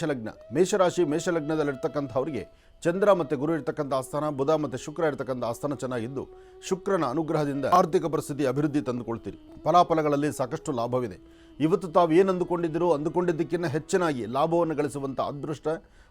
ಮೇಷಲಗ್ನ. ಮೇಷರಾಶಿ ಮೇಷಲಗ್ನದಲ್ಲಿರ್ತಕ್ಕಂಥವ್ರಿಗೆ ಚಂದ್ರ ಮತ್ತು ಗುರು ಇರ್ತಕ್ಕಂಥ ಆಸ್ಥಾನ, ಬುಧ ಮತ್ತು ಶುಕ್ರ ಇರ್ತಕ್ಕಂಥ ಆಸ್ಥಾನ ಚೆನ್ನಾಗಿದ್ದು ಶುಕ್ರನ ಅನುಗ್ರಹದಿಂದ ಆರ್ಥಿಕ ಪರಿಸ್ಥಿತಿ ಅಭಿವೃದ್ಧಿ ತಂದುಕೊಳ್ತೀರಿ. ಫಲಾಫಲಗಳಲ್ಲಿ ಸಾಕಷ್ಟು ಲಾಭವಿದೆ. ಇವತ್ತು ತಾವು ಏನು ಅಂದುಕೊಂಡಿದ್ದೀರೋ ಅಂದುಕೊಂಡಿದ್ದಕ್ಕಿಂತ ಹೆಚ್ಚಿನಾಗಿ ಲಾಭವನ್ನು ಗಳಿಸುವಂಥ ಅದೃಷ್ಟ,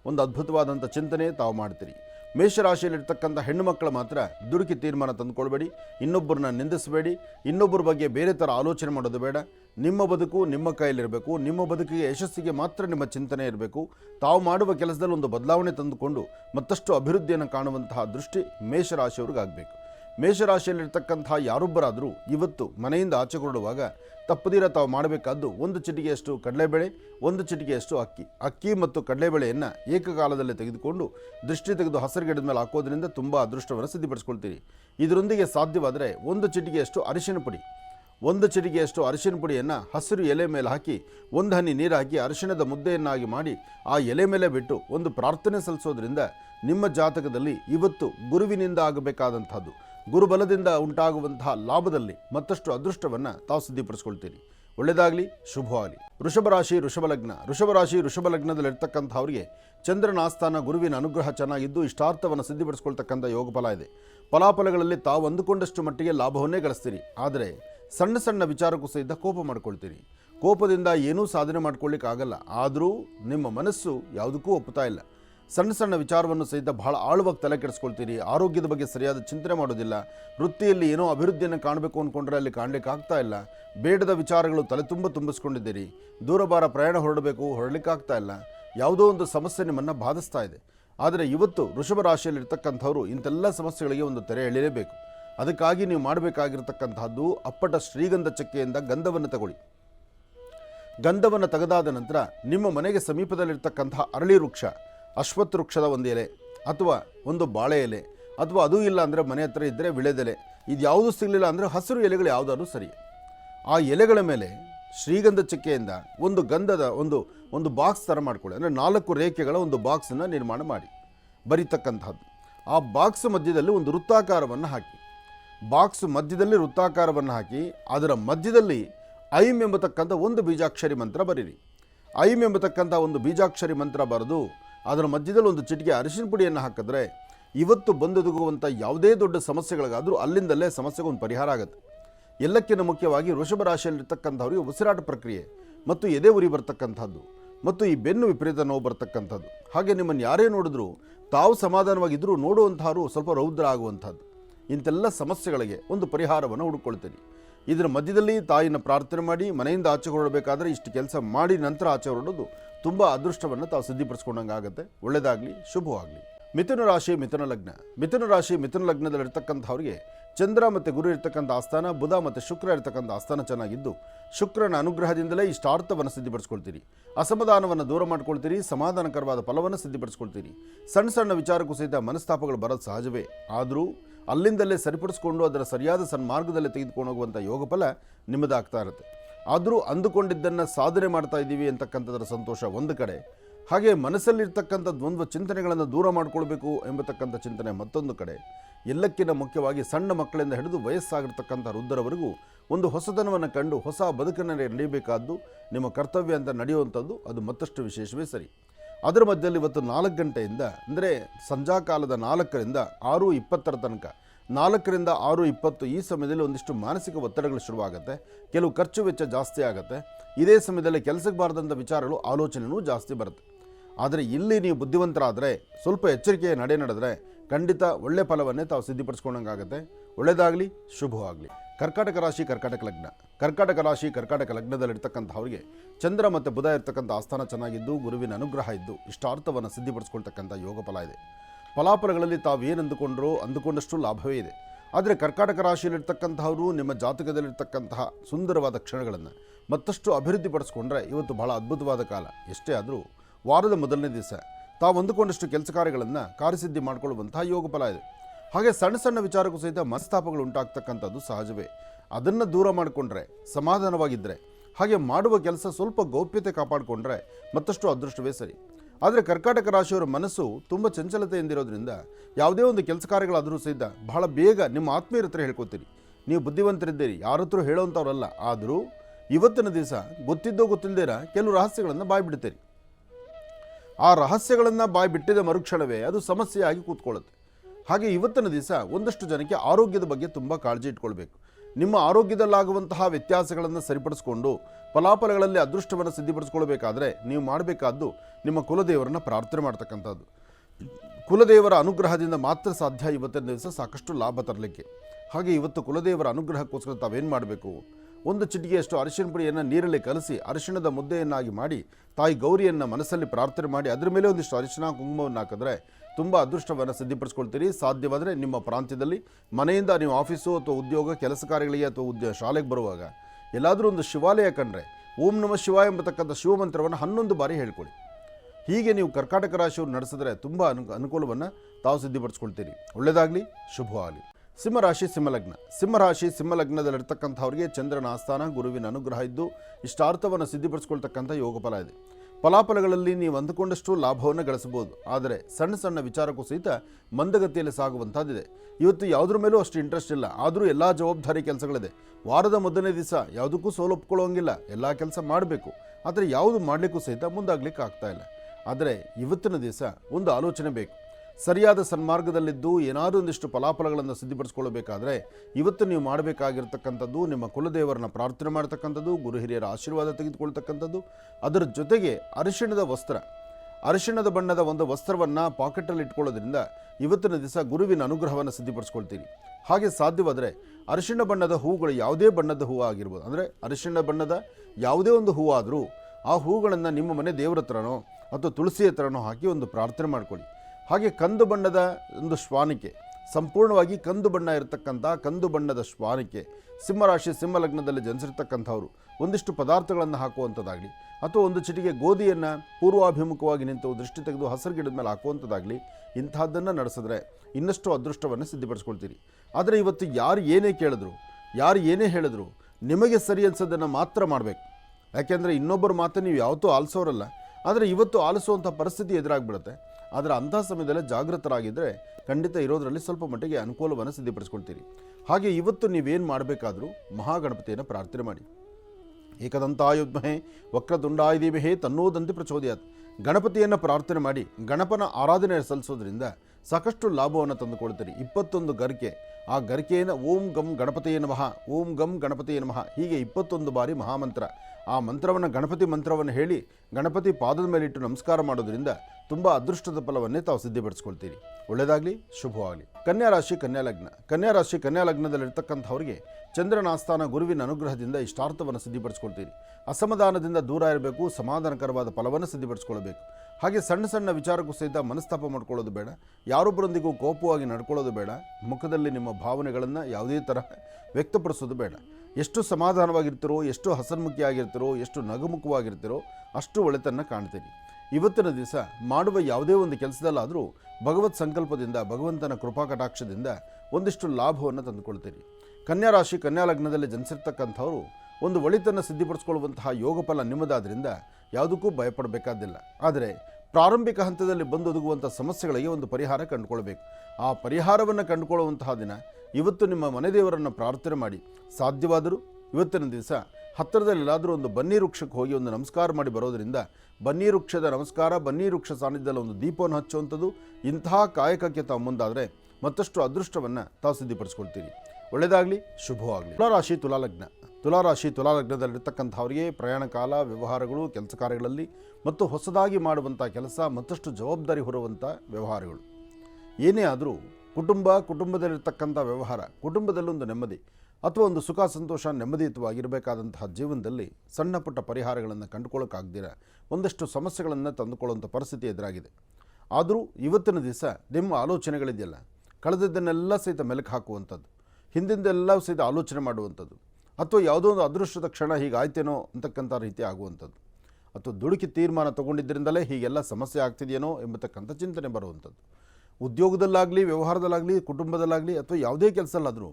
ಒಂದು ಅದ್ಭುತವಾದಂಥ ಚಿಂತನೆ ತಾವು ಮಾಡ್ತೀರಿ. ಮೇಷರಾಶಿಯಲ್ಲಿರ್ತಕ್ಕಂಥ ಹೆಣ್ಣು ಮಕ್ಕಳು ಮಾತ್ರ ದುಡುಕಿ ತೀರ್ಮಾನ ತಂದುಕೊಳ್ಬೇಡಿ, ಇನ್ನೊಬ್ಬರನ್ನ ನಿಂದಿಸಬೇಡಿ, ಇನ್ನೊಬ್ಬರ ಬಗ್ಗೆ ಬೇರೆ ಥರ ಆಲೋಚನೆ ಮಾಡೋದು ಬೇಡ. ನಿಮ್ಮ ಬದುಕು ನಿಮ್ಮ ಕೈಯಲ್ಲಿರಬೇಕು, ನಿಮ್ಮ ಬದುಕಿಗೆ ಯಶಸ್ಸಿಗೆ ಮಾತ್ರ ನಿಮ್ಮ ಚಿಂತನೆ ಇರಬೇಕು. ತಾವು ಮಾಡುವ ಕೆಲಸದಲ್ಲಿ ಒಂದು ಬದಲಾವಣೆ ತಂದುಕೊಂಡು ಮತ್ತಷ್ಟು ಅಭಿವೃದ್ಧಿಯನ್ನು ಕಾಣುವಂತಹ ದೃಷ್ಟಿ ಮೇಷರಾಶಿಯವ್ರಿಗಾಗಬೇಕು. ಮೇಷರಾಶಿಯಲ್ಲಿರ್ತಕ್ಕಂತಹ ಯಾರೊಬ್ಬರಾದರೂ ಇವತ್ತು ಮನೆಯಿಂದ ಆಚೆ ಕೊರಡುವಾಗ ತಪ್ಪದಿರ ತಾವು ಮಾಡಬೇಕಾದ್ದು ಒಂದು ಚಿಟಿಕೆಯಷ್ಟು ಕಡಲೆಬೇಳೆ, ಒಂದು ಚಿಟಿಕೆಯಷ್ಟು ಅಕ್ಕಿ. ಅಕ್ಕಿ ಮತ್ತು ಕಡಲೆಬೇಳೆಯನ್ನು ಏಕಕಾಲದಲ್ಲಿ ತೆಗೆದುಕೊಂಡು ದೃಷ್ಟಿ ತೆಗೆದು ಹಸಿರು ಗಿಡದ ಮೇಲೆ ಹಾಕೋದ್ರಿಂದ ತುಂಬ ಅದೃಷ್ಟವನ್ನು ಸಿದ್ಧಪಡಿಸ್ಕೊಳ್ತೀರಿ. ಇದರೊಂದಿಗೆ ಸಾಧ್ಯವಾದರೆ ಒಂದು ಚಿಟಿಕೆಯಷ್ಟು ಅರಿಶಿನ ಪುಡಿ. ಒಂದು ಚಿಟಿಕೆಯಷ್ಟು ಅರಿಶಿನ ಪುಡಿಯನ್ನು ಹಸಿರು ಎಲೆ ಮೇಲೆ ಹಾಕಿ ಒಂದು ಹನಿ ನೀರು ಹಾಕಿ ಅರಿಶಿಣದ ಮುದ್ದೆಯನ್ನಾಗಿ ಮಾಡಿ ಆ ಎಲೆ ಮೇಲೆ ಬಿಟ್ಟು ಒಂದು ಪ್ರಾರ್ಥನೆ ಸಲ್ಲಿಸೋದ್ರಿಂದ ನಿಮ್ಮ ಜಾತಕದಲ್ಲಿ ಇವತ್ತು ಗುರುವಿನಿಂದ ಆಗಬೇಕಾದಂಥದ್ದು. ಗುರುಬಲದಿಂದ ಉಂಟಾಗುವಂತಹ ಲಾಭದಲ್ಲಿ ಮತ್ತಷ್ಟು ಅದೃಷ್ಟವನ್ನು ತಾವು ಸಿದ್ಧಿಪಡಿಸ್ಕೊಳ್ತೀರಿ ಒಳ್ಳೆಯದಾಗಲಿ, ಶುಭವಾಗಲಿ. ವೃಷಭ ರಾಶಿ, ವೃಷಭ ಲಗ್ನ. ವೃಷಭ ರಾಶಿ, ವೃಷಭ ಲಗ್ನದಲ್ಲಿರ್ತಕ್ಕಂಥವ್ರಿಗೆ ಚಂದ್ರನ ಆಸ್ಥಾನ, ಗುರುವಿನ ಅನುಗ್ರಹ ಚೆನ್ನಾಗಿದ್ದು ಇಷ್ಟಾರ್ಥವನ್ನು ಸಿದ್ಧಪಡಿಸ್ಕೊಳ್ತಕ್ಕಂಥ ಯೋಗ ಫಲ ಇದೆ. ಫಲಾಫಲಗಳಲ್ಲಿ ತಾವು ಅಂದುಕೊಂಡಷ್ಟು ಮಟ್ಟಿಗೆ ಲಾಭವನ್ನೇ ಗಳಿಸ್ತೀರಿ. ಆದರೆ ಸಣ್ಣ ಸಣ್ಣ ವಿಚಾರಕ್ಕೂ ಸಹಿತ ಕೋಪ ಮಾಡ್ಕೊಳ್ತೀರಿ. ಕೋಪದಿಂದ ಏನೂ ಸಾಧನೆ ಮಾಡ್ಕೊಳ್ಳಿಕ್ಕಾಗಲ್ಲ ಆದರೂ ನಿಮ್ಮ ಮನಸ್ಸು ಯಾವುದಕ್ಕೂ ಒಪ್ಪುತ್ತಾ ಇಲ್ಲ. ಸಣ್ಣ ಸಣ್ಣ ವಿಚಾರವನ್ನು ಸಹಿತ ಬಹಳ ಆಳವಾಗಿ ತಲೆ ಕೆಡಿಸ್ಕೊಳ್ತೀರಿ. ಆರೋಗ್ಯದ ಬಗ್ಗೆ ಸರಿಯಾದ ಚಿಂತನೆ ಮಾಡೋದಿಲ್ಲ. ವೃತ್ತಿಯಲ್ಲಿ ಏನೋ ಅಭಿವೃದ್ಧಿಯನ್ನು ಕಾಣಬೇಕು ಅಂದ್ಕೊಂಡ್ರೆ ಅಲ್ಲಿ ಕಾಣಲಿಕ್ಕೆ ಆಗ್ತಾ ಇಲ್ಲ. ಬೇಡದ ವಿಚಾರಗಳು ತಲೆ ತುಂಬ ತುಂಬಿಸ್ಕೊಂಡಿದ್ದೀರಿ. ದೂರಬಾರ ಪ್ರಯಾಣ ಹೊರಡಬೇಕು ಹೊರಡಲಿಕ್ಕಾಗ್ತಾ ಇಲ್ಲ. ಯಾವುದೋ ಒಂದು ಸಮಸ್ಯೆ ನಿಮ್ಮನ್ನು ಬಾಧಿಸ್ತಾ ಇದೆ. ಆದರೆ ಇವತ್ತು ವೃಷಭ ರಾಶಿಯಲ್ಲಿರ್ತಕ್ಕಂಥವ್ರು ಇಂಥೆಲ್ಲ ಸಮಸ್ಯೆಗಳಿಗೆ ಒಂದು ತೆರೆ ಎಳೆಯಲೇಬೇಕು ಅದಕ್ಕಾಗಿ ನೀವು ಮಾಡಬೇಕಾಗಿರ್ತಕ್ಕಂಥದ್ದು ಅಪ್ಪಟ ಶ್ರೀಗಂಧ ಚಕ್ಕೆಯಿಂದ ಗಂಧವನ್ನು ತಗೊಳ್ಳಿ. ಗಂಧವನ್ನು ತೆಗೆದಾದ ನಂತರ ನಿಮ್ಮ ಮನೆಗೆ ಸಮೀಪದಲ್ಲಿರ್ತಕ್ಕಂತಹ ಅರಳಿ ವೃಕ್ಷ. ಅಶ್ವತ್ಥ ವೃಕ್ಷದ ಒಂದು ಎಲೆ ಅಥವಾ ಒಂದು ಬಾಳೆ ಎಲೆ ಅಥವಾ ಅದೂ ಇಲ್ಲ ಅಂದರೆ ಮನೆ ಹತ್ರ ಇದ್ದರೆ ವಿಳೆದೆಲೆ. ಇದು ಯಾವುದೂ ಸಿಗಲಿಲ್ಲ ಅಂದರೆ ಹಸಿರು ಎಲೆಗಳು ಯಾವುದಾದ್ರೂ ಸರಿ. ಆ ಎಲೆಗಳ ಮೇಲೆ ಶ್ರೀಗಂಧ ಚಕ್ಕೆಯಿಂದ ಒಂದು ಗಂಧದ ಒಂದು ಒಂದು ಬಾಕ್ಸ್ ಥರ ಮಾಡ್ಕೊಳ್ಳಿ. ಅಂದರೆ ನಾಲ್ಕು ರೇಖೆಗಳ ಒಂದು ಬಾಕ್ಸನ್ನು ನಿರ್ಮಾಣ ಮಾಡಿ. ಬರೀತಕ್ಕಂಥದ್ದು ಆ ಬಾಕ್ಸ್ ಮಧ್ಯದಲ್ಲಿ ಒಂದು ವೃತ್ತಾಕಾರವನ್ನು ಹಾಕಿ. ಬಾಕ್ಸ್ ಮಧ್ಯದಲ್ಲಿ ವೃತ್ತಾಕಾರವನ್ನು ಹಾಕಿ, ಅದರ ಮಧ್ಯದಲ್ಲಿ ಐಂ ಎಂಬತಕ್ಕಂಥ ಒಂದು ಬೀಜಾಕ್ಷರಿ ಮಂತ್ರ ಬರೀರಿ. ಐಂ ಎಂಬತಕ್ಕಂಥ ಒಂದು ಬೀಜಾಕ್ಷರಿ ಮಂತ್ರ ಬರೆದು ಅದರ ಮಧ್ಯದಲ್ಲಿ ಒಂದು ಚಿಟಿಕೆ ಅರಿಶಿನ ಪುಡಿಯನ್ನು ಹಾಕಿದ್ರೆ ಇವತ್ತು ಬಂದೊದಗುವಂಥ ಯಾವುದೇ ದೊಡ್ಡ ಸಮಸ್ಯೆಗಳಿಗಾದರೂ ಅಲ್ಲಿಂದಲೇ ಸಮಸ್ಯೆಗೆ ಒಂದು ಪರಿಹಾರ ಆಗುತ್ತೆ. ಎಲ್ಲಕ್ಕಿಂತ ಮುಖ್ಯವಾಗಿ ವೃಷಭ ರಾಶಿಯಲ್ಲಿರ್ತಕ್ಕಂಥವ್ರಿಗೆ ಉಸಿರಾಟ ಪ್ರಕ್ರಿಯೆ ಮತ್ತು ಎದೆ ಉರಿ ಬರ್ತಕ್ಕಂಥದ್ದು ಮತ್ತು ಈ ಬೆನ್ನು ವಿಪರೀತ ನೋವು ಬರ್ತಕ್ಕಂಥದ್ದು. ಹಾಗೆ ನಿಮ್ಮನ್ನು ಯಾರೇ ನೋಡಿದ್ರು ತಾವು ಸಮಾಧಾನವಾಗಿದ್ದರೂ ನೋಡುವಂಥವ್ರು ಸ್ವಲ್ಪ ರೌದ್ರ ಆಗುವಂಥದ್ದು ಇಂಥೆಲ್ಲ ಸಮಸ್ಯೆಗಳಿಗೆ ಒಂದು ಪರಿಹಾರವನ್ನು ಹುಡುಕೊಳ್ತೀನಿ. ಇದರ ಮಧ್ಯದಲ್ಲಿ ತಾಯಿನ ಪ್ರಾರ್ಥನೆ ಮಾಡಿ ಮನೆಯಿಂದ ಆಚೆ ಹೊರಡಬೇಕಾದ್ರೆ ಇಷ್ಟು ಕೆಲಸ ಮಾಡಿ ನಂತರ ಆಚೆ ಹೊರಡೋದು ತುಂಬ ಅದೃಷ್ಟವನ್ನು ತಾವು ಸಿದ್ಧಿಪಡಿಸ್ಕೊಂಡಂಗೆ ಆಗುತ್ತೆ ಒಳ್ಳೆಯದಾಗಲಿ ಶುಭವಾಗಲಿ. ಮಿಥುನ ರಾಶಿ, ಮಿಥುನ ಲಗ್ನ. ಮಿಥುನ ರಾಶಿ, ಮಿಥುನ ಲಗ್ನದಲ್ಲಿರ್ತಕ್ಕಂಥವ್ರಿಗೆ ಚಂದ್ರ ಮತ್ತು ಗುರು ಇರ್ತಕ್ಕಂಥ ಆಸ್ಥಾನ, ಬುಧ ಮತ್ತು ಶುಕ್ರ ಇರ್ತಕ್ಕಂಥ ಆಸ್ಥಾನ ಚೆನ್ನಾಗಿದ್ದು, ಶುಕ್ರನ ಅನುಗ್ರಹದಿಂದಲೇ ಇಷ್ಟಾರ್ಥವನ್ನು ಸಿದ್ಧಪಡಿಸ್ಕೊಳ್ತೀರಿ. ಅಸಮಾಧಾನವನ್ನು ದೂರ ಮಾಡ್ಕೊಳ್ತೀರಿ, ಸಮಾಧಾನಕರವಾದ ಫಲವನ್ನು ಸಿದ್ಧಪಡಿಸ್ಕೊಳ್ತೀರಿ. ಸಣ್ಣ ಸಣ್ಣ ವಿಚಾರಕ್ಕೂ ಸಹಿತ ಮನಸ್ತಾಪಗಳು ಬರೋದು ಸಹಜವೇ. ಆದರೂ ಅಲ್ಲಿಂದಲೇ ಸರಿಪಡಿಸ್ಕೊಂಡು ಅದರ ಸರಿಯಾದ ಸನ್ಮಾರ್ಗದಲ್ಲಿ ತೆಗೆದುಕೊಂಡು ಹೋಗುವಂಥ ಯೋಗ ಫಲ ನಿಮ್ಮದಾಗ್ತಾ ಇರುತ್ತೆ. ಆದರೂ ಅಂದುಕೊಂಡಿದ್ದನ್ನು ಸಾಧನೆ ಮಾಡ್ತಾ ಇದ್ದೀವಿ ಅಂತಕ್ಕಂಥದ್ರ ಸಂತೋಷ ಒಂದು ಕಡೆ. ಹಾಗೆ ಮನಸ್ಸಲ್ಲಿರ್ತಕ್ಕಂಥ ದ್ವಂದ್ವ ಚಿಂತನೆಗಳನ್ನು ದೂರ ಮಾಡಿಕೊಳ್ಬೇಕು ಎಂಬತಕ್ಕಂಥ ಚಿಂತನೆ ಮತ್ತೊಂದು ಕಡೆ. ಎಲ್ಲಕ್ಕಿಂತ ಮುಖ್ಯವಾಗಿ ಸಣ್ಣ ಮಕ್ಕಳಿಂದ ಹಿಡಿದು ವಯಸ್ಸಾಗಿರ್ತಕ್ಕಂಥ ವೃದ್ಧರವರೆಗೂ ಒಂದು ಹೊಸತನವನ್ನು ಕಂಡು ಹೊಸ ಬದುಕನ್ನು ನಡೆಯಬೇಕಾದ್ದು ನಿಮ್ಮ ಕರ್ತವ್ಯ ಅಂತ ನಡೆಯುವಂಥದ್ದು ಅದು ಮತ್ತಷ್ಟು ವಿಶೇಷವೇ ಸರಿ. ಅದರ ಮಧ್ಯದಲ್ಲಿ ಇವತ್ತು ನಾಲ್ಕು ಗಂಟೆಯಿಂದ, ಅಂದರೆ ಸಂಜಾಕಾಲದ ನಾಲ್ಕರಿಂದ ಆರು ಇಪ್ಪತ್ತರ ತನಕ ನಾಲ್ಕರಿಂದ ಆರು ಇಪ್ಪತ್ತು ಈ ಸಮಯದಲ್ಲಿ ಒಂದಿಷ್ಟು ಮಾನಸಿಕ ಒತ್ತಡಗಳು ಶುರುವಾಗುತ್ತೆ. ಕೆಲವು ಖರ್ಚು ವೆಚ್ಚ ಜಾಸ್ತಿ ಆಗುತ್ತೆ. ಇದೇ ಸಮಯದಲ್ಲಿ ಕೆಲಸಕ್ಕೆ ಬಾರದಂಥ ವಿಚಾರಗಳು ಆಲೋಚನೆಯೂ ಜಾಸ್ತಿ ಬರುತ್ತೆ. ಆದರೆ ಇಲ್ಲಿ ನೀವು ಬುದ್ಧಿವಂತರಾದರೆ, ಸ್ವಲ್ಪ ಎಚ್ಚರಿಕೆಯ ನಡೆ ನಡೆದರೆ ಖಂಡಿತ ಒಳ್ಳೆ ಫಲವನ್ನೇ ತಾವು ಸಿದ್ಧಪಡಿಸ್ಕೊಂಡಂಗಾಗುತ್ತೆ. ಒಳ್ಳೆಯದಾಗಲಿ ಶುಭವಾಗಲಿ. ಕರ್ಕಾಟಕ ರಾಶಿ, ಕರ್ಕಾಟಕ ಲಗ್ನ. ಕರ್ಕಾಟಕ ರಾಶಿ, ಕರ್ಕಾಟಕ ಲಗ್ನದಲ್ಲಿರ್ತಕ್ಕಂಥವ್ರಿಗೆ ಚಂದ್ರ ಮತ್ತು ಬುಧ ಇರ್ತಕ್ಕಂಥ ಆಸ್ಥಾನ ಚೆನ್ನಾಗಿದ್ದು, ಗುರುವಿನ ಅನುಗ್ರಹ ಇದ್ದು, ಇಷ್ಟಾರ್ಥವನ್ನು ಸಿದ್ಧಿಪಡಿಸ್ಕೊಳ್ತಕ್ಕಂಥ ಯೋಗ ಫಲ ಇದೆ. ಫಲಾಫಲಗಳಲ್ಲಿ ತಾವು ಏನು ಅಂದುಕೊಂಡ್ರೋ ಅಂದುಕೊಂಡಷ್ಟು ಲಾಭವೇ ಇದೆ. ಆದರೆ ಕರ್ಕಾಟಕ ರಾಶಿಯಲ್ಲಿರ್ತಕ್ಕಂಥವರು ನಿಮ್ಮ ಜಾತಕದಲ್ಲಿರ್ತಕ್ಕಂತಹ ಸುಂದರವಾದ ಕ್ಷಣಗಳನ್ನು ಮತ್ತಷ್ಟು ಅಭಿವೃದ್ಧಿಪಡಿಸ್ಕೊಂಡ್ರೆ ಇವತ್ತು ಬಹಳ ಅದ್ಭುತವಾದ ಕಾಲ. ಎಷ್ಟೇ ಆದರೂ ವಾರದ ಮೊದಲನೇ ದಿವಸ ತಾವು ಅಂದುಕೊಂಡಷ್ಟು ಕೆಲಸ ಕಾರ್ಯಗಳನ್ನು ಕಾರ್ಯಸಿದ್ಧಿ ಮಾಡಿಕೊಳ್ಳುವಂತಹ ಯೋಗ ಫಲ ಇದೆ. ಹಾಗೆ ಸಣ್ಣ ಸಣ್ಣ ವಿಚಾರಕ್ಕೂ ಸಹಿತ ಮನಸ್ತಾಪಗಳು ಉಂಟಾಗ್ತಕ್ಕಂಥದ್ದು ಸಹಜವೇ. ಅದನ್ನು ದೂರ ಮಾಡಿಕೊಂಡ್ರೆ ಸಮಾಧಾನವಾಗಿದ್ದರೆ ಹಾಗೆ ಮಾಡುವ ಕೆಲಸ ಸ್ವಲ್ಪ ಗೌಪ್ಯತೆ ಕಾಪಾಡಿಕೊಂಡ್ರೆ ಮತ್ತಷ್ಟು ಅದೃಷ್ಟವೇ ಸರಿ. ಆದರೆ ಕರ್ಕಾಟಕ ರಾಶಿಯವರ ಮನಸ್ಸು ತುಂಬ ಚಂಚಲತೆಯಿಂದಿರೋದ್ರಿಂದ ಯಾವುದೇ ಒಂದು ಕೆಲಸ ಕಾರ್ಯಗಳಾದರೂ ಸಹಿತ ಬಹಳ ಬೇಗ ನಿಮ್ಮ ಆತ್ಮೀಯರ ಹತ್ರ ಹೇಳ್ಕೊತೀರಿ. ನೀವು ಬುದ್ಧಿವಂತರಿದ್ದೀರಿ, ಯಾರ ಹತ್ರ ಹೇಳೋವಂಥವ್ರಲ್ಲ ಆದರೂ ಇವತ್ತಿನ ದಿವಸ ಗೊತ್ತಿದ್ದೋ ಗೊತ್ತಿಲ್ಲದೇರ ಕೆಲವು ರಹಸ್ಯಗಳನ್ನು ಬಾಯ್ಬಿಡ್ತೀರಿ. ಆ ರಹಸ್ಯಗಳನ್ನು ಬಾಯಿ ಬಿಟ್ಟಿದ ಮರುಕ್ಷಣವೇ ಅದು ಸಮಸ್ಯೆಯಾಗಿ ಕೂತ್ಕೊಳ್ಳುತ್ತೆ. ಹಾಗೆ ಇವತ್ತಿನ ದಿವಸ ಒಂದಷ್ಟು ಜನಕ್ಕೆ ಆರೋಗ್ಯದ ಬಗ್ಗೆ ತುಂಬ ಕಾಳಜಿ ಇಟ್ಕೊಳ್ಬೇಕು. ನಿಮ್ಮ ಆರೋಗ್ಯದಲ್ಲಾಗುವಂತಹ ವ್ಯತ್ಯಾಸಗಳನ್ನು ಸರಿಪಡಿಸಿಕೊಂಡು ಫಲಾಫಲಗಳಲ್ಲಿ ಅದೃಷ್ಟವನ್ನು ಸಿದ್ಧಿಪಡಿಸ್ಕೊಳ್ಬೇಕಾದ್ರೆ ನೀವು ಮಾಡಬೇಕಾದ್ದು ನಿಮ್ಮ ಕುಲದೇವರನ್ನು ಪ್ರಾರ್ಥನೆ ಮಾಡ್ತಕ್ಕಂಥದ್ದು. ಕುಲದೇವರ ಅನುಗ್ರಹದಿಂದ ಮಾತ್ರ ಸಾಧ್ಯ ಇವತ್ತಿನ ದಿವಸ ಸಾಕಷ್ಟು ಲಾಭ ತರಲಿಕ್ಕೆ. ಹಾಗೆ ಇವತ್ತು ಕುಲದೇವರ ಅನುಗ್ರಹಕ್ಕೋಸ್ಕರ ತಾವೇನು ಮಾಡಬೇಕು? ಒಂದು ಚಿಟಿಗೆಯಷ್ಟು ಅರಿಶಿಣ ಪುಡಿಯನ್ನು ನೀರಲ್ಲಿ ಕಲಸಿ ಅರಿಶಿಣದ ಮುದ್ದೆಯನ್ನಾಗಿ ಮಾಡಿ ತಾಯಿ ಗೌರಿಯನ್ನು ಮನಸ್ಸಲ್ಲಿ ಪ್ರಾರ್ಥನೆ ಮಾಡಿ ಅದರ ಮೇಲೆ ಒಂದಿಷ್ಟು ಅರಿಶಿನ ಕುಂಕುಮವನ್ನು ಹಾಕಿದ್ರೆ ತುಂಬ ಅದೃಷ್ಟವನ್ನು ಸಿದ್ಧಪಡಿಸ್ಕೊಳ್ತೀರಿ. ಸಾಧ್ಯವಾದರೆ ನಿಮ್ಮ ಪ್ರಾಂತ್ಯದಲ್ಲಿ, ಮನೆಯಿಂದ ನೀವು ಆಫೀಸು ಅಥವಾ ಉದ್ಯೋಗ, ಕೆಲಸ ಕಾರ್ಯಗಳಿಗೆ ಅಥವಾ ಉದ್ಯೋಗ ಶಾಲೆಗೆ ಬರುವಾಗ ಎಲ್ಲಾದರೂ ಒಂದು ಶಿವಾಲಯ ಕಂಡ್ರೆ ಓಂ ನಮ ಶಿವ ಎಂಬತಕ್ಕಂಥ ಶಿವಮಂತ್ರವನ್ನು ಹನ್ನೊಂದು ಬಾರಿ ಹೇಳ್ಕೊಳ್ಳಿ. ಹೀಗೆ ನೀವು ಕರ್ಕಾಟಕ ರಾಶಿಯವರು ನಡೆಸಿದ್ರೆ ತುಂಬ ಅನು, ಅನುಕೂಲವನ್ನು ತಾವು ಸಿದ್ಧಪಡಿಸ್ಕೊಳ್ತೀರಿ. ಒಳ್ಳೆಯದಾಗಲಿ ಶುಭವಾಗಲಿ. ಸಿಂಹರಾಶಿ ಸಿಂಹಲಗ್ನ. ಸಿಂಹರಾಶಿ ಸಿಂಹಲಗ್ನದಲ್ಲಿರ್ತಕ್ಕಂಥವ್ರಿಗೆ ಚಂದ್ರನ ಆಸ್ಥಾನ, ಗುರುವಿನ ಅನುಗ್ರಹ ಇದ್ದು, ಇಷ್ಟಾರ್ಥವನ್ನು ಸಿದ್ಧಿಪಡಿಸ್ಕೊಳ್ತಕ್ಕಂಥ ಯೋಗ ಫಲ ಇದೆ. ಫಲಾಫಲಗಳಲ್ಲಿ ನೀವು ಅಂದುಕೊಂಡಷ್ಟು ಲಾಭವನ್ನು ಗಳಿಸಬಹುದು. ಆದರೆ ಸಣ್ಣ ಸಣ್ಣ ವಿಚಾರಕ್ಕೂ ಸಹಿತ ಮಂದಗತಿಯಲ್ಲಿ ಸಾಗುವಂಥದ್ದಿದೆ. ಇವತ್ತು ಯಾವುದ್ರ ಮೇಲೂ ಅಷ್ಟು ಇಂಟ್ರೆಸ್ಟ್ ಇಲ್ಲ. ಆದರೂ ಎಲ್ಲ ಜವಾಬ್ದಾರಿ ಕೆಲಸಗಳಿದೆ. ವಾರದ ಮೊದಲನೇ ದಿವಸ ಯಾವುದಕ್ಕೂ ಸೋಲೊಪ್ಕೊಳ್ಳೋಂಗಿಲ್ಲ ಎಲ್ಲ ಕೆಲಸ ಮಾಡಬೇಕು. ಆದರೆ ಯಾವುದು ಮಾಡಲಿಕ್ಕೂ ಸಹಿತ ಮುಂದಾಗಲಿಕ್ಕೆ ಆಗ್ತಾ ಇಲ್ಲ. ಆದರೆ ಇವತ್ತಿನ ದಿವಸ ಒಂದು ಆಲೋಚನೆ ಬೇಕು. ಸರಿಯಾದ ಸನ್ಮಾರ್ಗದಲ್ಲಿದ್ದು ಏನಾದರೂ ಒಂದಿಷ್ಟು ಫಲಾಫಲಗಳನ್ನು ಸಿದ್ಧಪಡಿಸ್ಕೊಳ್ಬೇಕಾದ್ರೆ ಇವತ್ತು ನೀವು ಮಾಡಬೇಕಾಗಿರ್ತಕ್ಕಂಥದ್ದು ನಿಮ್ಮ ಕುಲದೇವರನ್ನ ಪ್ರಾರ್ಥನೆ ಮಾಡ್ತಕ್ಕಂಥದ್ದು, ಗುರು ಹಿರಿಯರ ಆಶೀರ್ವಾದ ತೆಗೆದುಕೊಳ್ತಕ್ಕಂಥದ್ದು. ಅದರ ಜೊತೆಗೆ ಅರಿಶಿಣದ ವಸ್ತ್ರ. ಅರಿಶಿಣದ ಬಣ್ಣದ ಒಂದು ವಸ್ತ್ರವನ್ನು ಪಾಕೆಟಲ್ಲಿ ಇಟ್ಕೊಳ್ಳೋದ್ರಿಂದ ಇವತ್ತಿನ ದಿವಸ ಗುರುವಿನ ಅನುಗ್ರಹವನ್ನು ಸಿದ್ಧಪಡಿಸ್ಕೊಳ್ತೀರಿ. ಹಾಗೆ ಸಾಧ್ಯವಾದರೆ ಅರಿಶಿಣ ಬಣ್ಣದ ಹೂಗಳು ಯಾವುದೇ ಬಣ್ಣದ ಹೂವು ಆಗಿರ್ಬೋದು. ಅಂದರೆ ಅರಿಶಿಣ ಬಣ್ಣದ ಯಾವುದೇ ಒಂದು ಹೂವಾದರೂ ಆ ಹೂಗಳನ್ನು ನಿಮ್ಮ ಮನೆ ದೇವರ ಹತ್ರನೋ ಅಥವಾ ತುಳಸಿ ಹತ್ರನೋ ಹಾಕಿ ಒಂದು ಪ್ರಾರ್ಥನೆ ಮಾಡ್ಕೊಳ್ಳಿ. ಹಾಗೆ ಕಂದು ಬಣ್ಣದ ಒಂದು ಶ್ವಾನಿಕೆ, ಸಂಪೂರ್ಣವಾಗಿ ಕಂದು ಬಣ್ಣ ಇರತಕ್ಕಂಥ ಕಂದು ಬಣ್ಣದ ಶ್ವಾನಿಕೆ ಸಿಂಹರಾಶಿ ಸಿಂಹಲಗ್ನದಲ್ಲಿ ಜನಿಸಿರ್ತಕ್ಕಂಥವ್ರು, ಒಂದಿಷ್ಟು ಪದಾರ್ಥಗಳನ್ನು ಹಾಕುವಂಥದ್ದಾಗಲಿ, ಅಥವಾ ಒಂದು ಚಿಟಿಗೆ ಗೋಧಿಯನ್ನು ಪೂರ್ವಾಭಿಮುಖವಾಗಿ ನಿಂತು ದೃಷ್ಟಿ ತೆಗೆದು ಹಸಿರು ಗಿಡದ ಮೇಲೆ ಹಾಕುವಂಥದ್ದಾಗಲಿ ಇಂತಹದ್ದನ್ನು ನಡೆಸಿದ್ರೆ ಇನ್ನಷ್ಟು ಅದೃಷ್ಟವನ್ನು ಸಿದ್ಧಪಡಿಸ್ಕೊಳ್ತೀರಿ. ಆದರೆ ಇವತ್ತು ಯಾರು ಏನೇ ಕೇಳಿದ್ರು, ಯಾರು ಏನೇ ಹೇಳಿದ್ರು, ನಿಮಗೆ ಸರಿ ಅನ್ಸೋದನ್ನು ಮಾತ್ರ ಮಾಡಬೇಕು. ಯಾಕೆಂದರೆ ಇನ್ನೊಬ್ಬರ ಮಾತು ನೀವು ಯಾವತ್ತೂ ಆಲಿಸೋರಲ್ಲ. ಆದರೆ ಇವತ್ತು ಆಲಿಸುವಂಥ ಪರಿಸ್ಥಿತಿ ಎದುರಾಗ್ಬಿಡುತ್ತೆ. ಆದರೆ ಅಂಥ ಸಮಯದಲ್ಲೇ ಜಾಗೃತರಾಗಿದ್ದರೆ ಖಂಡಿತ ಇರೋದರಲ್ಲಿ ಸ್ವಲ್ಪ ಮಟ್ಟಿಗೆ ಅನುಕೂಲವನ್ನು ಸಿದ್ಧಪಡಿಸ್ಕೊಳ್ತೀರಿ. ಹಾಗೆ ಇವತ್ತು ನೀವೇನು ಮಾಡಬೇಕಾದರೂ ಮಹಾಗಣಪತಿಯನ್ನು ಪ್ರಾರ್ಥನೆ ಮಾಡಿ. ಏಕದಂತಾಯುದ್ಮಹೇ ವಕ್ರತುಂಡಾಯ ಧೀಮಹೇ ತನ್ನೋದಂತೆ ಪ್ರಚೋದಯಾತ್. ಗಣಪತಿಯನ್ನು ಪ್ರಾರ್ಥನೆ ಮಾಡಿ ಗಣಪನ ಆರಾಧನೆ ಸಲ್ಲಿಸೋದ್ರಿಂದ ಸಾಕಷ್ಟು ಲಾಭವನ್ನು ತಂದುಕೊಳ್ತೀರಿ ಇಪ್ಪತ್ತೊಂದು ಗರಿಕೆ. ಆ ಗರಿಕೆಯನ್ನು ಓಂ ಗಂ ಗಣಪತಿಯ ನಮಃ, ಓಂ ಗಂ ಗಣಪತಿಯ ನಮಃ, ಹೀಗೆ ಇಪ್ಪತ್ತೊಂದು ಬಾರಿ ಮಹಾಮಂತ್ರ. ಆ ಮಂತ್ರವನ್ನು ಗಣಪತಿ ಮಂತ್ರವನ್ನು ಹೇಳಿ ಗಣಪತಿ ಪಾದದ ಮೇಲಿಟ್ಟು ನಮಸ್ಕಾರ ಮಾಡೋದ್ರಿಂದ ತುಂಬ ಅದೃಷ್ಟದ ಫಲವನ್ನೇ ತಾವು ಸಿದ್ಧಪಡಿಸ್ಕೊಳ್ತೀರಿ. ಒಳ್ಳೆಯದಾಗಲಿ ಶುಭವಾಗಲಿ. ಕನ್ಯಾ ರಾಶಿ ಕನ್ಯಾ ಲಗ್ನ ಕನ್ಯಾ ರಾಶಿ ಕನ್ಯಾ ಲಗ್ನದಲ್ಲಿರ್ತಕ್ಕಂಥವ್ರಿಗೆ ಚಂದ್ರನ ಆಸ್ಥಾನ ಗುರುವಿನ ಅನುಗ್ರಹದಿಂದ ಇಷ್ಟಾರ್ಥವನ್ನು ಸಿದ್ಧಿಪಡಿಸ್ಕೊಳ್ತೀರಿ. ಅಸಮಾಧಾನದಿಂದ ದೂರ ಇರಬೇಕು, ಸಮಾಧಾನಕರವಾದ ಫಲವನ್ನು ಸಿದ್ಧಿಪಡಿಸ್ಕೊಳ್ಬೇಕು. ಹಾಗೆ ಸಣ್ಣ ಸಣ್ಣ ವಿಚಾರಕ್ಕೂ ಸಹಿತ ಮನಸ್ತಾಪ ಮಾಡ್ಕೊಳ್ಳೋದು ಬೇಡ. ಯಾರೊಬ್ಬರೊಂದಿಗೂ ಕೋಪವಾಗಿ ನಡ್ಕೊಳ್ಳೋದು ಬೇಡ. ಮುಖದಲ್ಲಿ ನಿಮ್ಮ ಭಾವನೆಗಳನ್ನು ಯಾವುದೇ ತರಹ ವ್ಯಕ್ತಪಡಿಸೋದು ಬೇಡ. ಎಷ್ಟು ಸಮಾಧಾನವಾಗಿರ್ತೀರೋ, ಎಷ್ಟು ಹಸನ್ಮುಖಿಯಾಗಿರ್ತೀರೋ, ಎಷ್ಟು ನಗುಮುಖವಾಗಿರ್ತೀರೋ, ಅಷ್ಟು ಒಳಿತನ್ನು ಕಾಣ್ತೀರಿ. ಇವತ್ತಿನ ದಿವಸ ಮಾಡುವ ಯಾವುದೇ ಒಂದು ಕೆಲಸದಲ್ಲಾದರೂ ಭಗವತ್ ಸಂಕಲ್ಪದಿಂದ, ಭಗವಂತನ ಕೃಪಾ ಕಟಾಕ್ಷದಿಂದ ಒಂದಿಷ್ಟು ಲಾಭವನ್ನು ತಂದುಕೊಳ್ತೀರಿ. ಕನ್ಯಾ ರಾಶಿ, ಕನ್ಯಾ ಲಗ್ನದಲ್ಲಿ ಜನಿಸಿರ್ತಕ್ಕಂಥವ್ರು ಒಂದು ಒಳಿತನ್ನು ಸಿದ್ಧಿಪಡಿಸ್ಕೊಳ್ಳುವಂತಹ ಯೋಗ ಫಲ ನಿಮ್ಮದಾದ್ರಿಂದ ಯಾವುದಕ್ಕೂ ಭಯಪಡಬೇಕಾದಿಲ್ಲ. ಆದರೆ ಪ್ರಾರಂಭಿಕ ಹಂತದಲ್ಲಿ ಬಂದೊದಗುವಂಥ ಸಮಸ್ಯೆಗಳಿಗೆ ಒಂದು ಪರಿಹಾರ ಕಂಡುಕೊಳ್ಬೇಕು ಆ ಪರಿಹಾರವನ್ನು ಕಂಡುಕೊಳ್ಳುವಂತಹ ದಿನ ಇವತ್ತು ನಿಮ್ಮ ಮನೆ ದೇವರನ್ನು ಪ್ರಾರ್ಥನೆ ಮಾಡಿ. ಸಾಧ್ಯವಾದರೂ ಇವತ್ತಿನ ದಿವಸ ಹತ್ತಿರದಲ್ಲೆಲ್ಲಾದರೂ ಒಂದು ಬನ್ನಿ ವೃಕ್ಷಕ್ಕೆ ಹೋಗಿ ಒಂದು ನಮಸ್ಕಾರ ಮಾಡಿ ಬರೋದರಿಂದ ಬನ್ನಿ ವೃಕ್ಷದ ನಮಸ್ಕಾರ, ಬನ್ನಿ ವೃಕ್ಷ ಸಾನ್ನಿಧ್ಯದಲ್ಲಿ ಒಂದು ದೀಪವನ್ನು ಹಚ್ಚುವಂಥದ್ದು ಇಂತಹ ಕಾಯಕಕ್ಕೆ ತಾವು ಮುಂದಾದರೆ ಮತ್ತಷ್ಟು ಅದೃಷ್ಟವನ್ನು ತಾವು ಸಿದ್ಧಪಡಿಸ್ಕೊಳ್ತೀರಿ. ಒಳ್ಳೆಯದಾಗಲಿ ಶುಭವಾಗಲಿ. ತುಲಾರಾಶಿ, ತುಲಾಲಗ್ನ. ತುಲಾರಾಶಿ ತುಲಾಲಗ್ನದಲ್ಲಿರ್ತಕ್ಕಂಥವರಿಗೆ ಪ್ರಯಾಣ ಕಾಲ, ವ್ಯವಹಾರಗಳು, ಕೆಲಸ ಕಾರ್ಯಗಳಲ್ಲಿ ಮತ್ತು ಹೊಸದಾಗಿ ಮಾಡುವಂಥ ಕೆಲಸ ಮತ್ತಷ್ಟು ಜವಾಬ್ದಾರಿ ಹೊರುವಂಥ ವ್ಯವಹಾರಗಳು. ಏನೇ ಆದರೂ ಕುಟುಂಬ, ಕುಟುಂಬದಲ್ಲಿರ್ತಕ್ಕಂಥ ವ್ಯವಹಾರ ಕುಟುಂಬದಲ್ಲೊಂದು ನೆಮ್ಮದಿ ಅಥವಾ ಒಂದು ಸುಖ, ಸಂತೋಷ, ನೆಮ್ಮದಿಯುತವಾಗಿರಬೇಕಾದಂತಹ ಜೀವನದಲ್ಲಿ ಸಣ್ಣ ಪುಟ್ಟ ಪರಿಹಾರಗಳನ್ನು ಕಂಡುಕೊಳ್ಳೋಕ್ಕಾಗ್ದಿರ ಒಂದಷ್ಟು ಸಮಸ್ಯೆಗಳನ್ನು ತಂದುಕೊಳ್ಳುವಂಥ ಪರಿಸ್ಥಿತಿ ಎದುರಾಗಿದೆ. ಆದರೂ ಇವತ್ತಿನ ದಿವಸ ನಿಮ್ಮ ಆಲೋಚನೆಗಳಿದೆಯಲ್ಲ, ಕಳೆದದ್ದನ್ನೆಲ್ಲ ಸಹಿತ ಮೆಲುಕು ಹಾಕುವಂಥದ್ದು. ಹಿಂದಿಂದೆಲ್ಲ ಸಹಿತ ಆಲೋಚನೆ ಮಾಡುವಂಥದ್ದು. ಅಥವಾ ಯಾವುದೋ ಒಂದು ಅದೃಷ್ಟದ ಕ್ಷಣ ಹೀಗಾಯ್ತೇನೋ ಅಂತಕ್ಕಂಥ ರೀತಿ ಆಗುವಂಥದ್ದು. ಅಥವಾ ದುಡುಕಿ ತೀರ್ಮಾನ ತಗೊಂಡಿದ್ದರಿಂದಲೇ ಹೀಗೆಲ್ಲ ಸಮಸ್ಯೆ ಆಗ್ತಿದೆಯೇನೋ ಎಂಬತಕ್ಕಂಥ ಚಿಂತನೆ ಬರುವಂಥದ್ದು. ಉದ್ಯೋಗದಲ್ಲಾಗಲಿ, ವ್ಯವಹಾರದಲ್ಲಾಗಲಿ, ಕುಟುಂಬದಲ್ಲಾಗಲಿ ಅಥವಾ ಯಾವುದೇ ಕೆಲಸಲ್ಲಾದರೂ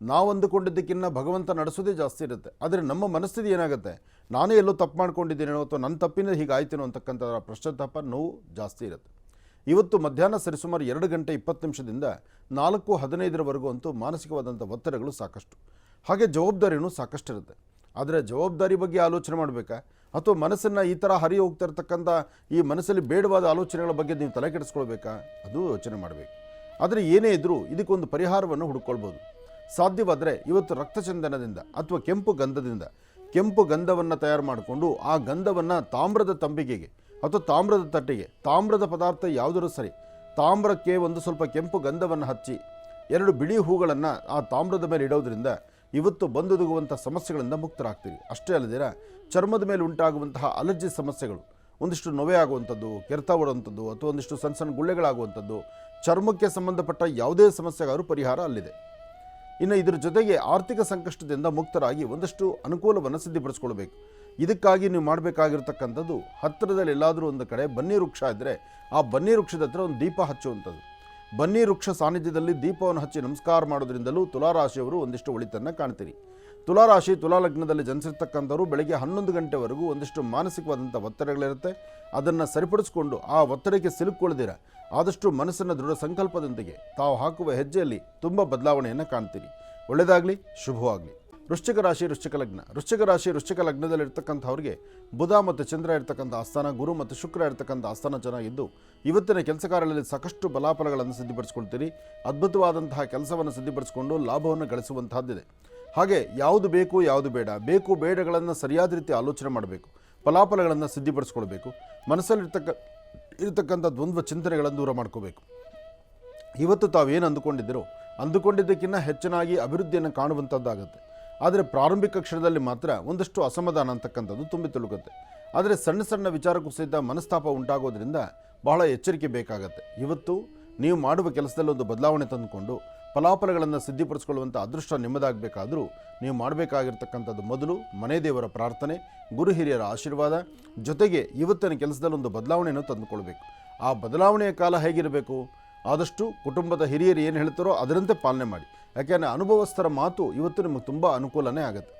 ನಾವು ಅಂದುಕೊಂಡಿದ್ದಕ್ಕಿಂತ ಭಗವಂತ ನಡೆಸೋದೇ ಜಾಸ್ತಿ ಇರುತ್ತೆ. ಆದರೆ ನಮ್ಮ ಮನಸ್ಥಿತಿ ಏನಾಗುತ್ತೆ? ನಾನೇ ಎಲ್ಲೋ ತಪ್ಪು ಮಾಡ್ಕೊಂಡಿದ್ದೀನೋ ಅಥವಾ ನನ್ನ ತಪ್ಪಿನ ಹೀಗಾಯ್ತೇನೋ ಅಂತಕ್ಕಂಥ ಪ್ರಶ್ನತಾಪ ನೋವು ಜಾಸ್ತಿ ಇರುತ್ತೆ. ಇವತ್ತು ಮಧ್ಯಾಹ್ನ ಸರಿಸುಮಾರು ಎರಡು ಗಂಟೆ ಇಪ್ಪತ್ತು ನಿಮಿಷದಿಂದ ನಾಲ್ಕು ಹದಿನೈದರವರೆಗೂ ಅಂತೂ ಮಾನಸಿಕವಾದಂಥ ಒತ್ತಡಗಳು ಸಾಕಷ್ಟು. ಹಾಗೆ ಜವಾಬ್ದಾರಿನೂ ಸಾಕಷ್ಟು ಇರುತ್ತೆ ಆದರೆ ಜವಾಬ್ದಾರಿ ಬಗ್ಗೆ ಆಲೋಚನೆ ಮಾಡಬೇಕಾ? ಅಥವಾ ಮನಸ್ಸನ್ನು ಈ ಥರ ಹರಿ ಹೋಗ್ತಾ ಇರ್ತಕ್ಕಂಥ ಈ ಮನಸ್ಸಲ್ಲಿ ಬೇಡವಾದ ಆಲೋಚನೆಗಳ ಬಗ್ಗೆ ನೀವು ತಲೆ ಕೆಡಿಸ್ಕೊಳ್ಬೇಕಾ? ಅದು ಯೋಚನೆ ಮಾಡಬೇಕು. ಆದರೆ ಏನೇ ಇದ್ದರೂ ಇದಕ್ಕೊಂದು ಪರಿಹಾರವನ್ನು ಹುಡುಕೊಳ್ಬೋದು. ಸಾಧ್ಯವಾದರೆ ಇವತ್ತು ರಕ್ತಚಂದನದಿಂದ ಅಥವಾ ಕೆಂಪು ಗಂಧದಿಂದ, ಕೆಂಪು ಗಂಧವನ್ನು ತಯಾರು ಮಾಡಿಕೊಂಡು ಆ ಗಂಧವನ್ನು ತಾಮ್ರದ ತಂಬಿಗೆಗೆ ಅಥವಾ ತಾಮ್ರದ ತಟ್ಟೆಗೆ. ತಾಮ್ರದ ಪದಾರ್ಥ ಯಾವುದರೂ ಸರಿ. ತಾಮ್ರಕ್ಕೆ ಒಂದು ಸ್ವಲ್ಪ ಕೆಂಪು ಗಂಧವನ್ನು ಹಚ್ಚಿ, ಎರಡು ಬಿಳಿ ಹೂಗಳನ್ನು ಆ ತಾಮ್ರದ ಮೇಲೆ ಇಡೋದ್ರಿಂದ ಇವತ್ತು ಬಂದೊದಗುವಂಥ ಸಮಸ್ಯೆಗಳಿಂದ ಮುಕ್ತರಾಗ್ತೀರಿ. ಅಷ್ಟೇ ಅಲ್ಲದಿರ ಚರ್ಮದ ಮೇಲೆ ಉಂಟಾಗುವಂತಹ ಅಲರ್ಜಿ ಸಮಸ್ಯೆಗಳು, ಒಂದಿಷ್ಟು ನೊವೆ ಆಗುವಂಥದ್ದು, ಕೆರೆತ ಓಡುವಂಥದ್ದು ಅಥವಾ ಒಂದಿಷ್ಟು ಸಣ್ಣ ಸಣ್ಣ ಗುಳ್ಳೆಗಳಾಗುವಂಥದ್ದು, ಚರ್ಮಕ್ಕೆ ಸಂಬಂಧಪಟ್ಟ ಯಾವುದೇ ಸಮಸ್ಯೆಗಾದರೂ ಪರಿಹಾರ ಅಲ್ಲಿದೆ. ಇನ್ನು ಇದರ ಜೊತೆಗೆ ಆರ್ಥಿಕ ಸಂಕಷ್ಟದಿಂದ ಮುಕ್ತರಾಗಿ ಒಂದಷ್ಟು ಅನುಕೂಲವನ್ನು ಸಿದ್ಧಪಡಿಸ್ಕೊಳ್ಬೇಕು. ಇದಕ್ಕಾಗಿ ನೀವು ಮಾಡಬೇಕಾಗಿರ್ತಕ್ಕಂಥದ್ದು ಹತ್ತಿರದಲ್ಲಿ ಎಲ್ಲಾದರೂ ಒಂದು ಕಡೆ ಬನ್ನಿ ವೃಕ್ಷ ಇದ್ದರೆ ಆ ಬನ್ನಿ ವೃಕ್ಷದ ಹತ್ರ ಒಂದು ದೀಪ ಹಚ್ಚುವಂಥದ್ದು. ಬನ್ನಿ ವೃಕ್ಷ ಸಾನ್ನಿಧ್ಯದಲ್ಲಿ ದೀಪವನ್ನು ಹಚ್ಚಿ ನಮಸ್ಕಾರ ಮಾಡೋದ್ರಿಂದಲೂ ತುಲಾರಾಶಿಯವರು ಒಂದಿಷ್ಟು ಒಳಿತನ್ನು ಕಾಣ್ತೀರಿ. ತುಲಾರಾಶಿ, ತುಲಾಲಗ್ನದಲ್ಲಿ ಜನಿಸಿರ್ತಕ್ಕಂಥವ್ರು ಬೆಳಗ್ಗೆ ಹನ್ನೊಂದು ಗಂಟೆವರೆಗೂ ಒಂದಿಷ್ಟು ಮಾನಸಿಕವಾದಂಥ ಒತ್ತಡಗಳಿರುತ್ತೆ. ಅದನ್ನು ಸರಿಪಡಿಸಿಕೊಂಡು ಆ ಒತ್ತಡಕ್ಕೆ ಸಿಲುಕೊಳ್ಳದಿರ ಆದಷ್ಟು ಮನಸ್ಸನ್ನು ದೃಢ ಸಂಕಲ್ಪದೊಂದಿಗೆ ತಾವು ಹಾಕುವ ಹೆಜ್ಜೆಯಲ್ಲಿ ತುಂಬ ಬದಲಾವಣೆಯನ್ನು ಕಾಣ್ತೀರಿ. ಒಳ್ಳೆಯದಾಗಲಿ ಶುಭವಾಗಲಿ. ವೃಶ್ಚಿಕ ರಾಶಿ, ವೃಶ್ಚಿಕ ಲಗ್ನ. ವೃಶ್ಚಿಕ ರಾಶಿ, ವೃಶ್ಚಿಕ ಲಗ್ನದಲ್ಲಿರ್ತಕ್ಕಂಥವ್ರಿಗೆ ಬುಧ ಮತ್ತು ಚಂದ್ರ ಇರ್ತಕ್ಕಂಥ ಆಸ್ಥಾನ, ಗುರು ಮತ್ತು ಶುಕ್ರ ಇರ್ತಕ್ಕಂಥ ಆಸ್ಥಾನ ಚೆನ್ನಾಗಿದ್ದು ಇವತ್ತಿನ ಕೆಲಸ ಕಾರ್ಯಗಳಲ್ಲಿ ಸಾಕಷ್ಟು ಬಲಾಫಲಗಳನ್ನು ಸಿದ್ಧಪಡಿಸ್ಕೊಳ್ತೀರಿ. ಅದ್ಭುತವಾದಂತಹ ಕೆಲಸವನ್ನು ಸಿದ್ಧಪಡಿಸಿಕೊಂಡು ಲಾಭವನ್ನು ಗಳಿಸುವಂತಹದ್ದಿದೆ ಹಾಗೆ ಯಾವುದು ಬೇಕು, ಯಾವುದು ಬೇಡ. ಬೇಕು, ಬೇಡಗಳನ್ನು ಸರಿಯಾದ ರೀತಿ ಆಲೋಚನೆ ಮಾಡಬೇಕು. ಫಲಾಫಲಗಳನ್ನು ಸಿದ್ಧಪಡಿಸ್ಕೊಳ್ಬೇಕು. ಮನಸ್ಸಲ್ಲಿರ್ತಕ್ಕ, ಇರತಕ್ಕಂಥ ದ್ವಂದ್ವ ಚಿಂತನೆಗಳನ್ನು ದೂರ ಮಾಡ್ಕೋಬೇಕು. ಇವತ್ತು ತಾವೇನು ಅಂದುಕೊಂಡಿದ್ದರೋ ಅಂದುಕೊಂಡಿದ್ದಕ್ಕಿಂತ ಹೆಚ್ಚಿನಾಗಿ ಅಭಿವೃದ್ಧಿಯನ್ನು ಕಾಣುವಂಥದ್ದಾಗುತ್ತೆ. ಆದರೆ ಪ್ರಾರಂಭಿಕ ಕ್ಷಣದಲ್ಲಿ ಮಾತ್ರ ಒಂದಷ್ಟು ಅಸಮಾಧಾನ ಅಂತಕ್ಕಂಥದ್ದು ತುಂಬಿ ತುಳುಕುತ್ತೆ. ಆದರೆ ಸಣ್ಣ ಸಣ್ಣ ವಿಚಾರಕ್ಕೂ ಸಹಿತ ಮನಸ್ತಾಪ ಉಂಟಾಗೋದ್ರಿಂದ ಬಹಳ ಎಚ್ಚರಿಕೆ ಬೇಕಾಗತ್ತೆ. ಇವತ್ತು ನೀವು ಮಾಡುವ ಕೆಲಸದಲ್ಲಿ ಒಂದು ಬದಲಾವಣೆ ತಂದುಕೊಂಡು ಫಲಾಫಲಗಳನ್ನು ಸಿದ್ಧಿಪಡಿಸ್ಕೊಳ್ಳುವಂಥ ಅದೃಷ್ಟ ನಿಮ್ಮದಾಗಬೇಕಾದರೂ ನೀವು ಮಾಡಬೇಕಾಗಿರ್ತಕ್ಕಂಥದ್ದು ಮೊದಲು ಮನೆ ದೇವರ ಪ್ರಾರ್ಥನೆ, ಗುರು ಹಿರಿಯರ ಆಶೀರ್ವಾದ, ಜೊತೆಗೆ ಇವತ್ತಿನ ಕೆಲಸದಲ್ಲಿ ಒಂದು ಬದಲಾವಣೆಯನ್ನು ತಂದುಕೊಳ್ಬೇಕು. ಆ ಬದಲಾವಣೆಯ ಕಾಲ ಹೇಗಿರಬೇಕು? ಆದಷ್ಟು ಕುಟುಂಬದ ಹಿರಿಯರು ಏನು ಹೇಳ್ತಾರೋ ಅದರಂತೆ ಪಾಲನೆ ಮಾಡಿ. ಯಾಕೆಂದರೆ ಅನುಭವಸ್ಥರ ಮಾತು ಇವತ್ತು ನಿಮಗೆ ತುಂಬ ಅನುಕೂಲನೇ ಆಗುತ್ತೆ.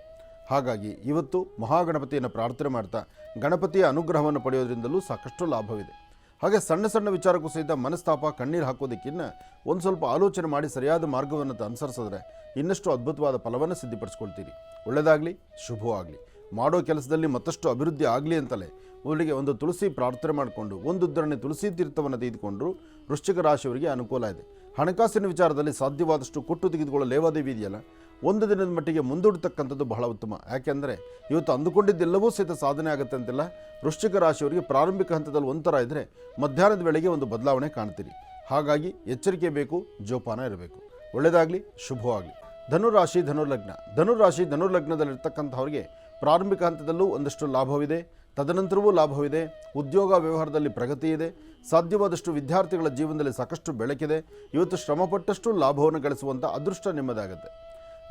ಹಾಗಾಗಿ ಇವತ್ತು ಮಹಾಗಣಪತಿಯನ್ನು ಪ್ರಾರ್ಥನೆ ಮಾಡ್ತಾ ಗಣಪತಿಯ ಅನುಗ್ರಹವನ್ನು ಪಡೆಯೋದ್ರಿಂದಲೂ ಸಾಕಷ್ಟು ಲಾಭವಿದೆ. ಹಾಗೆ ಸಣ್ಣ ಸಣ್ಣ ವಿಚಾರಕ್ಕೂ ಸಹಿತ ಮನಸ್ತಾಪ, ಕಣ್ಣೀರು ಹಾಕೋದಕ್ಕಿಂತ ಒಂದು ಸ್ವಲ್ಪ ಆಲೋಚನೆ ಮಾಡಿ ಸರಿಯಾದ ಮಾರ್ಗವನ್ನು ಅನುಸರಿಸಿದ್ರೆ ಇನ್ನಷ್ಟು ಅದ್ಭುತವಾದ ಫಲವನ್ನು ಸಿದ್ಧಪಡಿಸ್ಕೊಳ್ತೀರಿ. ಒಳ್ಳೆಯದಾಗಲಿ ಶುಭವಾಗಲಿ ಮಾಡೋ ಕೆಲಸದಲ್ಲಿ ಮತ್ತಷ್ಟು ಅಭಿವೃದ್ಧಿ ಆಗಲಿ ಅಂತಲೇ ಮೊದಲಿಗೆ ಒಂದು ತುಳಸಿ ಪ್ರಾರ್ಥನೆ ಮಾಡಿಕೊಂಡು, ಒಂದು ಉದ್ದರಣೆ ತುಳಸಿ ತೀರ್ಥವನ್ನು ತೆಗೆದುಕೊಂಡ್ರು ವೃಶ್ಚಿಕ ರಾಶಿಯವರಿಗೆ ಅನುಕೂಲ ಇದೆ. ಹಣಕಾಸಿನ ವಿಚಾರದಲ್ಲಿ ಸಾಧ್ಯವಾದಷ್ಟು ಕೊಟ್ಟು ತೆಗೆದುಕೊಳ್ಳೋ ಲೇವಾದೇವಿ ಇದೆಯಲ್ಲ, ಒಂದು ದಿನದ ಮಟ್ಟಿಗೆ ಮುಂದೂಡತಕ್ಕಂಥದ್ದು ಬಹಳ ಉತ್ತಮ. ಯಾಕೆಂದರೆ ಇವತ್ತು ಅಂದುಕೊಂಡಿದ್ದೆಲ್ಲವೂ ಸಹಿತ ಸಾಧನೆ ಆಗುತ್ತೆ ಅಂತಿಲ್ಲ. ವೃಶ್ಚಿಕ ರಾಶಿಯವರಿಗೆ ಪ್ರಾರಂಭಿಕ ಹಂತದಲ್ಲಿ ಒಂಥರ ಇದ್ದರೆ ಮಧ್ಯಾಹ್ನದ ವೇಳೆಗೆ ಒಂದು ಬದಲಾವಣೆ ಕಾಣ್ತೀರಿ. ಹಾಗಾಗಿ ಎಚ್ಚರಿಕೆ ಬೇಕು, ಜೋಪಾನ ಇರಬೇಕು. ಒಳ್ಳೆಯದಾಗಲಿ, ಶುಭವಾಗಲಿ. ಧನುರಾಶಿ, ಧನುರ್ಲಗ್ನ. ಧನುರಾಶಿ, ಧನುರ್ಲಗ್ನದಲ್ಲಿರ್ತಕ್ಕಂಥವ್ರಿಗೆ ಪ್ರಾರಂಭಿಕ ಹಂತದಲ್ಲೂ ಒಂದಷ್ಟು ಲಾಭವಿದೆ. ತದನಂತರವೂ ಲಾಭವಿದೆ. ಉದ್ಯೋಗ ವ್ಯವಹಾರದಲ್ಲಿ ಪ್ರಗತಿ ಇದೆ. ಸಾಧ್ಯವಾದಷ್ಟು ವಿದ್ಯಾರ್ಥಿಗಳ ಜೀವನದಲ್ಲಿ ಸಾಕಷ್ಟು ಬೆಳಕಿದೆ. ಇವತ್ತು ಶ್ರಮಪಟ್ಟಷ್ಟು ಲಾಭವನ್ನು ಗಳಿಸುವಂಥ ಅದೃಷ್ಟ ನಿಮ್ಮದಾಗುತ್ತೆ.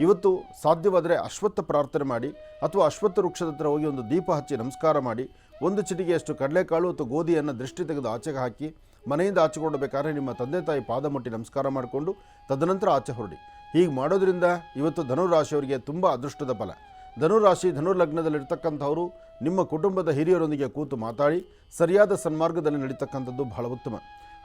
ಇವತ್ತು ಸಾಧ್ಯವಾದರೆ ಅಶ್ವತ್ಥ ಪ್ರಾರ್ಥನೆ ಮಾಡಿ ಅಥವಾ ಅಶ್ವತ್ಥ ವೃಕ್ಷದ ಹತ್ರ ಹೋಗಿ ಒಂದು ದೀಪ ಹಚ್ಚಿ ನಮಸ್ಕಾರ ಮಾಡಿ, ಒಂದು ಚಿಟಿಗೆಯಷ್ಟು ಕಡಲೆಕಾಳು ಅಥವಾ ಗೋಧಿಯನ್ನು ದೃಷ್ಟಿ ತೆಗೆದು ಆಚೆಗೆ ಹಾಕಿ, ಮನೆಯಿಂದ ಆಚೆ ಕೊಡಬೇಕಾದ್ರೆ ನಿಮ್ಮ ತಂದೆ ತಾಯಿ ಪಾದ ಮುಟ್ಟಿ ನಮಸ್ಕಾರ ಮಾಡಿಕೊಂಡು ತದನಂತರ ಆಚೆ ಹೊರಡಿ. ಹೀಗೆ ಮಾಡೋದ್ರಿಂದ ಇವತ್ತು ಧನುರಾಶಿಯವರಿಗೆ ತುಂಬ ಅದೃಷ್ಟದ ಫಲ. ಧನುರಾಶಿ ಧನುರ್ಲಗ್ನದಲ್ಲಿರ್ತಕ್ಕಂಥವರು ನಿಮ್ಮ ಕುಟುಂಬದ ಹಿರಿಯರೊಂದಿಗೆ ಕೂತು ಮಾತಾಡಿ ಸರಿಯಾದ ಸನ್ಮಾರ್ಗದಲ್ಲಿ ನಡೀತಕ್ಕಂಥದ್ದು ಬಹಳ ಉತ್ತಮ.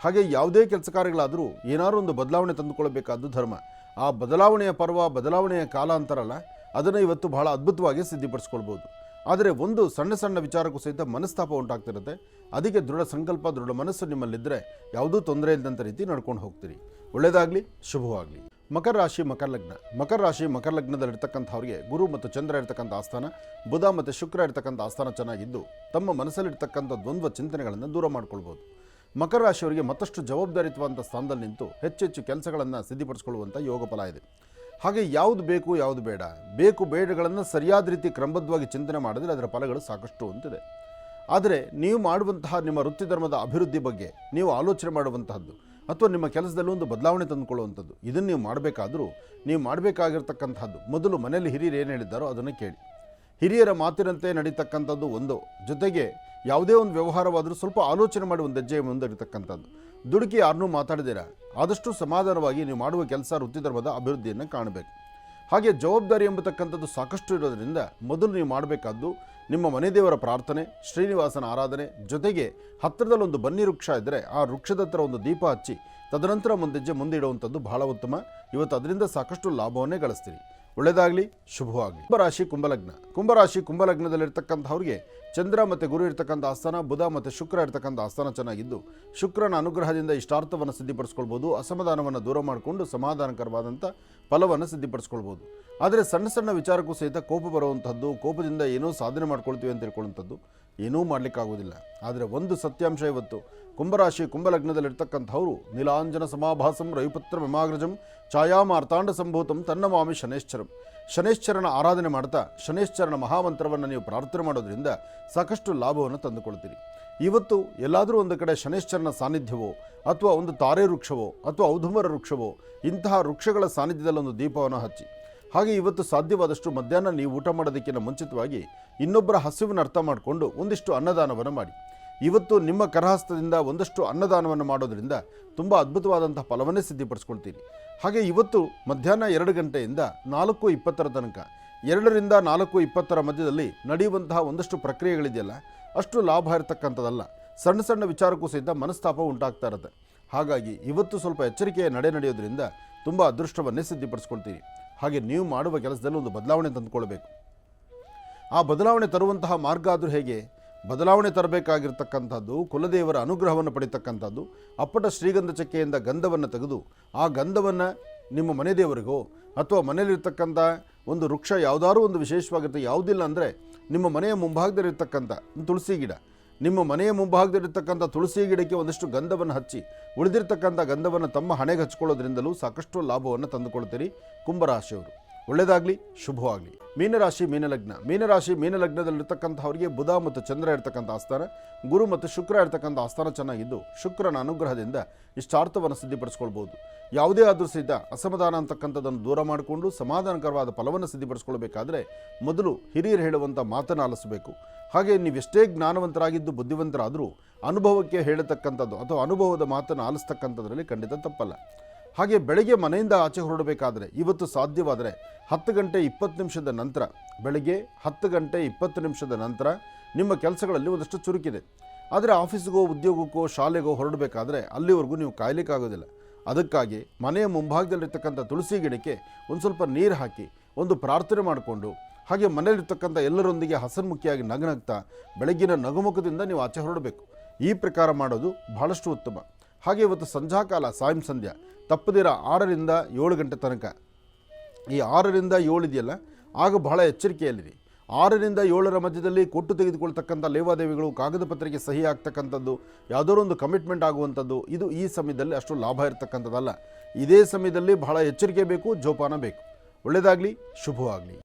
ಹಾಗೆ ಯಾವುದೇ ಕೆಲಸ ಕಾರ್ಯಗಳಾದರೂ ಏನಾದರೂ ಒಂದು ಬದಲಾವಣೆ ತಂದುಕೊಳ್ಳಬೇಕಾದ್ದು ಧರ್ಮ. ಆ ಬದಲಾವಣೆಯ ಪರ್ವ, ಬದಲಾವಣೆಯ ಕಾಲ ಅಂತಾರಲ್ಲ, ಅದನ್ನು ಇವತ್ತು ಬಹಳ ಅದ್ಭುತವಾಗಿ ಸಿದ್ಧಿಪಡಿಸ್ಕೊಳ್ಬೋದು ಆದರೆ ಒಂದು ಸಣ್ಣ ಸಣ್ಣ ವಿಚಾರಕ್ಕೂ ಸಹಿತ ಮನಸ್ತಾಪ ಉಂಟಾಗ್ತಿರುತ್ತೆ. ಅದಕ್ಕೆ ದೃಢ ಸಂಕಲ್ಪ, ದೃಢ ಮನಸ್ಸು ನಿಮ್ಮಲ್ಲಿದ್ದರೆ ಯಾವುದೂ ತೊಂದರೆ ಇಲ್ಲದಂಥ ರೀತಿ ನಡ್ಕೊಂಡು ಹೋಗ್ತೀರಿ. ಒಳ್ಳೆಯದಾಗಲಿ, ಶುಭವಾಗಲಿ. ಮಕರ ರಾಶಿ, ಮಕರ ಲಗ್ನ. ಮಕರ ರಾಶಿ, ಮಕರ ಲಗ್ನದಲ್ಲಿರ್ತಕ್ಕಂಥವ್ರಿಗೆ ಗುರು ಮತ್ತು ಚಂದ್ರ ಇರ್ತಕ್ಕಂಥ ಆಸ್ಥಾನ, ಬುಧ ಮತ್ತು ಶುಕ್ರ ಇರ್ತಕ್ಕಂಥ ಆಸ್ಥಾನ ಚೆನ್ನಾಗಿದ್ದು ತಮ್ಮ ಮನಸ್ಸಲ್ಲಿರ್ತಕ್ಕಂಥ ದ್ವಂದ್ವ ಚಿಂತನೆಗಳನ್ನು ದೂರ ಮಾಡ್ಕೊಳ್ಬೋದು. ಮಕರ ರಾಶಿಯವರಿಗೆ ಮತ್ತಷ್ಟು ಜವಾಬ್ದಾರಿತ್ವಂಥ ಸ್ಥಾನದಲ್ಲಿ ನಿಂತು ಹೆಚ್ಚೆಚ್ಚು ಕೆಲಸಗಳನ್ನು ಸಿದ್ಧಪಡಿಸ್ಕೊಳ್ಳುವಂಥ ಯೋಗ ಫಲ ಇದೆ. ಹಾಗೆ ಯಾವುದು ಬೇಕು, ಯಾವುದು ಬೇಡ. ಬೇಕು, ಬೇಡಗಳನ್ನು ಸರಿಯಾದ ರೀತಿ ಕ್ರಮಬದ್ಧವಾಗಿ ಚಿಂತನೆ ಮಾಡಿದರೆ ಅದರ ಫಲಗಳು ಸಾಕಷ್ಟು ಅಂತಿದೆ. ಆದರೆ ನೀವು ಮಾಡುವಂತಹ ನಿಮ್ಮ ವೃತ್ತಿ ಧರ್ಮದ ಅಭಿವೃದ್ಧಿ ಬಗ್ಗೆ ನೀವು ಆಲೋಚನೆ ಮಾಡುವಂತಹದ್ದು ಅಥವಾ ನಿಮ್ಮ ಕೆಲಸದಲ್ಲಿ ಒಂದು ಬದಲಾವಣೆ ತಂದುಕೊಳ್ಳುವಂಥದ್ದು. ಇದನ್ನು ನೀವು ಮಾಡಬೇಕಾದರೂ ನೀವು ಮಾಡಬೇಕಾಗಿರ್ತಕ್ಕಂಥದ್ದು. ಮೊದಲು ಮನೆಯಲ್ಲಿ ಹಿರಿಯರು ಏನು ಹೇಳಿದ್ದಾರೋ ಅದನ್ನು ಕೇಳಿ. ಹಿರಿಯರ ಮಾತಿನಂತೆ ನಡೀತಕ್ಕಂಥದ್ದು ಒಂದು. ಜೊತೆಗೆ ಯಾವುದೇ ಒಂದು ವ್ಯವಹಾರವಾದರೂ ಸ್ವಲ್ಪ ಆಲೋಚನೆ ಮಾಡಿ ಒಂದು ಹೆಜ್ಜೆ ಮುಂದಿರತಕ್ಕಂಥದ್ದು. ದುಡುಕಿ ಯಾರನ್ನೂ ಮಾತಾಡಿದಿರ. ಆದಷ್ಟು ಸಮಾಧಾನವಾಗಿ ನೀವು ಮಾಡುವ ಕೆಲಸ ವೃತ್ತಿ ಧರ್ಮದ ಅಭಿವೃದ್ಧಿಯನ್ನು ಕಾಣಬೇಕು. ಹಾಗೆ ಜವಾಬ್ದಾರಿ ಎಂಬತಕ್ಕಂಥದ್ದು ಸಾಕಷ್ಟು ಇರೋದರಿಂದ ಮೊದಲು ನೀವು ಮಾಡಬೇಕಾದ್ದು ನಿಮ್ಮ ಮನೆ ದೇವರ ಪ್ರಾರ್ಥನೆ, ಶ್ರೀನಿವಾಸನ ಆರಾಧನೆ ಜೊತೆಗೆ ಹತ್ತಿರದಲ್ಲೊಂದು ಬನ್ನಿ ವೃಕ್ಷ ಇದ್ದರೆ ಆ ವೃಕ್ಷದ ಹತ್ರ ಒಂದು ದೀಪ ಹಚ್ಚಿ, ತದನಂತರ ಮುಂದೆಜ್ಜೆ ಮುಂದೆ ಇಡುವಂಥದ್ದು ಬಹಳ ಉತ್ತಮ. ಇವತ್ತು ಅದರಿಂದ ಸಾಕಷ್ಟು ಲಾಭವನ್ನೇ ಗಳಿಸ್ತೀರಿ. ಒಳ್ಳೆಯದಾಗಲಿ, ಶುಭವಾಗಲಿ. ಕುಂಭರಾಶಿ, ಕುಂಭಲಗ್ನ. ಕುಂಭರಾಶಿ, ಕುಂಭಲಗ್ನದಲ್ಲಿರ್ತಕ್ಕಂಥವ್ರಿಗೆ ಚಂದ್ರ ಮತ್ತು ಗುರು ಇರ್ತಕ್ಕಂಥ ಆಸ್ಥಾನ, ಬುಧ ಮತ್ತು ಶುಕ್ರ ಇರ್ತಕ್ಕಂಥ ಆಸ್ಥಾನ ಚೆನ್ನಾಗಿದ್ದು, ಶುಕ್ರನ ಅನುಗ್ರಹದಿಂದ ಇಷ್ಟಾರ್ಥವನ್ನು ಸಿದ್ಧಿಪಡಿಸ್ಕೊಳ್ಬೋದು, ಅಸಮಾಧಾನವನ್ನು ದೂರ ಮಾಡಿಕೊಂಡು ಸಮಾಧಾನಕರವಾದಂಥ ಫಲವನ್ನು ಸಿದ್ಧಿಪಡಿಸ್ಕೊಳ್ಬೋದು. ಆದರೆ ಸಣ್ಣ ಸಣ್ಣ ವಿಚಾರಕ್ಕೂ ಸಹಿತ ಕೋಪ ಬರುವಂಥದ್ದು, ಕೋಪದಿಂದ ಏನೋ ಸಾಧನೆ ಮಾಡ್ಕೊಳ್ತೀವಿ ಅಂತ ತಿಳ್ಕೊಳ್ಳುವಂಥದ್ದು ಏನೂ ಮಾಡಲಿಕ್ಕಾಗೋದಿಲ್ಲ. ಆದರೆ ಒಂದು ಸತ್ಯಾಂಶ ಇವತ್ತು ಕುಂಭರಾಶಿ ಕುಂಭಲಗ್ನದಲ್ಲಿರ್ತಕ್ಕಂಥವರು ನೀಲಾಂಜನ ಸಮಾಭಾಸಂ, ರವಿಪುತ್ರ ವಿಮಾಗ್ರಜಂ ಛಾಯಾಮಾರ್ತಾಂಡ ಸಂಭೂತಂ, ತನ್ನಮಾಮಿ ಶನೇಶ್ವರಂ ಶನೇಶ್ಚರನ ಆರಾಧನೆ ಮಾಡ್ತಾ ಶನೇಶ್ಚರನ ಮಹಾಮಂತ್ರವನ್ನು ನೀವು ಪ್ರಾರ್ಥನೆ ಮಾಡೋದ್ರಿಂದ ಸಾಕಷ್ಟು ಲಾಭವನ್ನು ತಂದುಕೊಳ್ತೀರಿ. ಇವತ್ತು ಎಲ್ಲಾದರೂ ಒಂದು ಕಡೆ ಶನೇಶ್ಚರನ ಸಾನ್ನಿಧ್ಯವೋ, ಅಥವಾ ಒಂದು ತಾರೆ ವೃಕ್ಷವೋ, ಅಥವಾ ಔಧುಮರ ವೃಕ್ಷವೋ, ಇಂತಹ ವೃಕ್ಷಗಳ ಸಾನ್ನಿಧ್ಯದಲ್ಲಿ ಒಂದು ದೀಪವನ್ನು ಹಚ್ಚಿ. ಹಾಗೆ ಇವತ್ತು ಸಾಧ್ಯವಾದಷ್ಟು ಮಧ್ಯಾಹ್ನ ನೀವು ಊಟ ಮಾಡೋದಕ್ಕಿಂತ ಮುಂಚಿತವಾಗಿ ಇನ್ನೊಬ್ಬರ ಹಸಿವನ್ನು ಅರ್ಥ ಮಾಡಿಕೊಂಡು ಒಂದಿಷ್ಟು ಅನ್ನದಾನವನ್ನು ಮಾಡಿ. ಇವತ್ತು ನಿಮ್ಮ ಕರಹಸ್ತದಿಂದ ಒಂದಷ್ಟು ಅನ್ನದಾನವನ್ನು ಮಾಡೋದರಿಂದ ತುಂಬ ಅದ್ಭುತವಾದಂಥ ಫಲವನ್ನೇ ಸಿದ್ಧಿಪಡಿಸ್ಕೊಳ್ತೀರಿ ಹಾಗೆ ಇವತ್ತು ಮಧ್ಯಾಹ್ನ ಎರಡು ಗಂಟೆಯಿಂದ ನಾಲ್ಕು ಇಪ್ಪತ್ತರ ತನಕ, ಎರಡರಿಂದ ನಾಲ್ಕು ಇಪ್ಪತ್ತರ ಮಧ್ಯದಲ್ಲಿ ನಡೆಯುವಂತಹ ಒಂದಷ್ಟು ಪ್ರಕ್ರಿಯೆಗಳಿದೆಯಲ್ಲ, ಅಷ್ಟು ಲಾಭ ಇರತಕ್ಕಂಥದ್ದಲ್ಲ. ಸಣ್ಣ ಸಣ್ಣ ವಿಚಾರಕ್ಕೂ ಸಹಿತ ಮನಸ್ತಾಪ ಉಂಟಾಗ್ತಾ ಇರುತ್ತೆ. ಹಾಗಾಗಿ ಇವತ್ತು ಸ್ವಲ್ಪ ಎಚ್ಚರಿಕೆಯ ನಡೆ ನಡೆಯೋದ್ರಿಂದ ತುಂಬ ಅದೃಷ್ಟವನ್ನೇ ಸಿದ್ಧಿಪಡಿಸ್ಕೊಳ್ತೀರಿ ಹಾಗೆ ನೀವು ಮಾಡುವ ಕೆಲಸದಲ್ಲಿ ಒಂದು ಬದಲಾವಣೆ ತಂದುಕೊಳ್ಬೇಕು. ಆ ಬದಲಾವಣೆ ತರುವಂತಹ ಮಾರ್ಗ ಆದರೂ ಹೇಗೆ? ಬದಲಾವಣೆ ತರಬೇಕಾಗಿರ್ತಕ್ಕಂಥದ್ದು, ಕುಲದೇವರ ಅನುಗ್ರಹವನ್ನು ಪಡಿತಕ್ಕಂಥದ್ದು, ಅಪ್ಪಟ ಶ್ರೀಗಂಧ ಚಕ್ಕೆಯಿಂದ ಗಂಧವನ್ನು ತೆಗೆದು, ಆ ಗಂಧವನ್ನು ನಿಮ್ಮ ಮನೆ ದೇವರಿಗೋ ಅಥವಾ ಮನೆಯಲ್ಲಿರ್ತಕ್ಕಂಥ ಒಂದು ವೃಕ್ಷ ಯಾವುದಾದ್ರೂ ಒಂದು ವಿಶೇಷವಾಗಿರುತ್ತೆ, ಯಾವುದಿಲ್ಲ ಅಂದರೆ ನಿಮ್ಮ ಮನೆಯ ಮುಂಭಾಗದಲ್ಲಿರ್ತಕ್ಕಂಥ ತುಳಸಿ ಗಿಡ, ನಿಮ್ಮ ಮನೆಯ ಮುಂಭಾಗದಲ್ಲಿರ್ತಕ್ಕಂಥ ತುಳಸಿ ಗಿಡಕ್ಕೆ ಒಂದಷ್ಟು ಗಂಧವನ್ನು ಹಚ್ಚಿ, ಉಳಿದಿರ್ತಕ್ಕಂಥ ಗಂಧವನ್ನು ತಮ್ಮ ಹಣೆಗೆ ಹಚ್ಕೊಳ್ಳೋದ್ರಿಂದಲೂ ಸಾಕಷ್ಟು ಲಾಭವನ್ನು ತಂದುಕೊಳ್ತೀರಿ ಕುಂಭರಾಶಿಯವರು. ಒಳ್ಳೆಯದಾಗಲಿ ಶುಭವಾಗಲಿ. ಮೀನರಾಶಿ, ಮೀನಲಗ್ನ. ಮೀನರಾಶಿ, ಮೀನಲಗ್ನದಲ್ಲಿರ್ತಕ್ಕಂಥವರಿಗೆ ಬುಧ ಮತ್ತು ಚಂದ್ರ ಇರ್ತಕ್ಕಂಥ ಆಸ್ಥಾನ, ಗುರು ಮತ್ತು ಶುಕ್ರ ಇರ್ತಕ್ಕಂಥ ಆಸ್ಥಾನ ಚೆನ್ನಾಗಿದ್ದು, ಶುಕ್ರನ ಅನುಗ್ರಹದಿಂದ ಇಷ್ಟಾರ್ಥವನ್ನು ಸಿದ್ಧಿಪಡಿಸ್ಕೊಳ್ಬೋದು. ಯಾವುದೇ ಆದರೂ ಸಹಿತ ಅಸಮಾಧಾನ ಅಂತಕ್ಕಂಥದ್ದನ್ನು ದೂರ ಮಾಡಿಕೊಂಡು ಸಮಾಧಾನಕರವಾದ ಫಲವನ್ನು ಸಿದ್ಧಿಪಡಿಸ್ಕೊಳ್ಬೇಕಾದ್ರೆ ಮೊದಲು ಹಿರಿಯರು ಹೇಳುವಂಥ ಮಾತನ್ನು ಆಲಿಸಬೇಕು. ಹಾಗೆ ನೀವೆಷ್ಟೇ ಜ್ಞಾನವಂತರಾಗಿದ್ದು ಬುದ್ಧಿವಂತರಾದರೂ ಅನುಭವಕ್ಕೆ ಹೇಳತಕ್ಕಂಥದ್ದು ಅಥವಾ ಅನುಭವದ ಮಾತನ್ನು ಆಲಿಸ್ತಕ್ಕಂಥದ್ರಲ್ಲಿ ಖಂಡಿತ ತಪ್ಪಲ್ಲ. ಹಾಗೆ ಬೆಳಗ್ಗೆ ಮನೆಯಿಂದ ಆಚೆ ಹೊರಡಬೇಕಾದ್ರೆ ಇವತ್ತು ಸಾಧ್ಯವಾದರೆ ಹತ್ತು ಗಂಟೆ ಇಪ್ಪತ್ತು ನಿಮಿಷದ ನಂತರ, ಬೆಳಗ್ಗೆ ಹತ್ತು ಗಂಟೆ ಇಪ್ಪತ್ತು ನಿಮಿಷದ ನಂತರ ನಿಮ್ಮ ಕೆಲಸಗಳಲ್ಲಿ ಒಂದಷ್ಟು ಚುರುಕಿದೆ. ಆದರೆ ಆಫೀಸ್ಗೋ, ಉದ್ಯೋಗಕ್ಕೋ, ಶಾಲೆಗೋ ಹೊರಡಬೇಕಾದ್ರೆ ಅಲ್ಲಿವರೆಗೂ ನೀವು ಕಾಯಲಿಕ್ಕಾಗೋದಿಲ್ಲ. ಅದಕ್ಕಾಗಿ ಮನೆಯ ಮುಂಭಾಗದಲ್ಲಿರ್ತಕ್ಕಂಥ ತುಳಸಿ ಗಿಡಕ್ಕೆ ಒಂದು ಸ್ವಲ್ಪ ನೀರು ಹಾಕಿ, ಒಂದು ಪ್ರಾರ್ಥನೆ ಮಾಡಿಕೊಂಡು, ಹಾಗೆ ಮನೆಯಲ್ಲಿರ್ತಕ್ಕಂಥ ಎಲ್ಲರೊಂದಿಗೆ ಹಸನ್ಮುಖಿಯಾಗಿ ನಗನಗ್ತಾ ಬೆಳಗ್ಗಿನ ನಗುಮುಖದಿಂದ ನೀವು ಆಚೆ ಹೊರಡಬೇಕು. ಈ ಪ್ರಕಾರ ಮಾಡೋದು ಬಹಳಷ್ಟು ಉತ್ತಮ. ಹಾಗೆ ಇವತ್ತು ಸಂಧ್ಯಾಕಾಲ ಸಾಯಂ ಸಂಧ್ಯಾ. ತಪ್ಪದಿರ ಆರರಿಂದ ಏಳು ಗಂಟೆ ತನಕ. ಈ ಆರರಿಂದ ಏಳು ಇದೆಯಲ್ಲ, ಆಗ ಬಹಳ ಎಚ್ಚರಿಕೆಯಲ್ಲಿರಿ. ಆರರಿಂದ ಏಳರ ಮಧ್ಯದಲ್ಲಿ ಕೊಟ್ಟು ತೆಗೆದುಕೊಳ್ತಕ್ಕಂಥ ಲೇವಾದೇವಿಗಳು ಕಾಗದ ಪತ್ರಿಕೆ ಸಹಿ ಆಗ್ತಕ್ಕಂಥದ್ದು ಯಾವುದೋ ಒಂದು ಕಮಿಟ್ಮೆಂಟ್ ಆಗುವಂಥದ್ದು, ಇದು ಈ ಸಮಯದಲ್ಲಿ ಅಷ್ಟು ಲಾಭ ಇರತಕ್ಕಂಥದ್ದಲ್ಲ. ಇದೇ ಸಮಯದಲ್ಲಿ ಬಹಳ ಎಚ್ಚರಿಕೆ ಬೇಕು, ಜೋಪಾನ ಬೇಕು. ಒಳ್ಳೆಯದಾಗಲಿ, ಶುಭವಾಗಲಿ.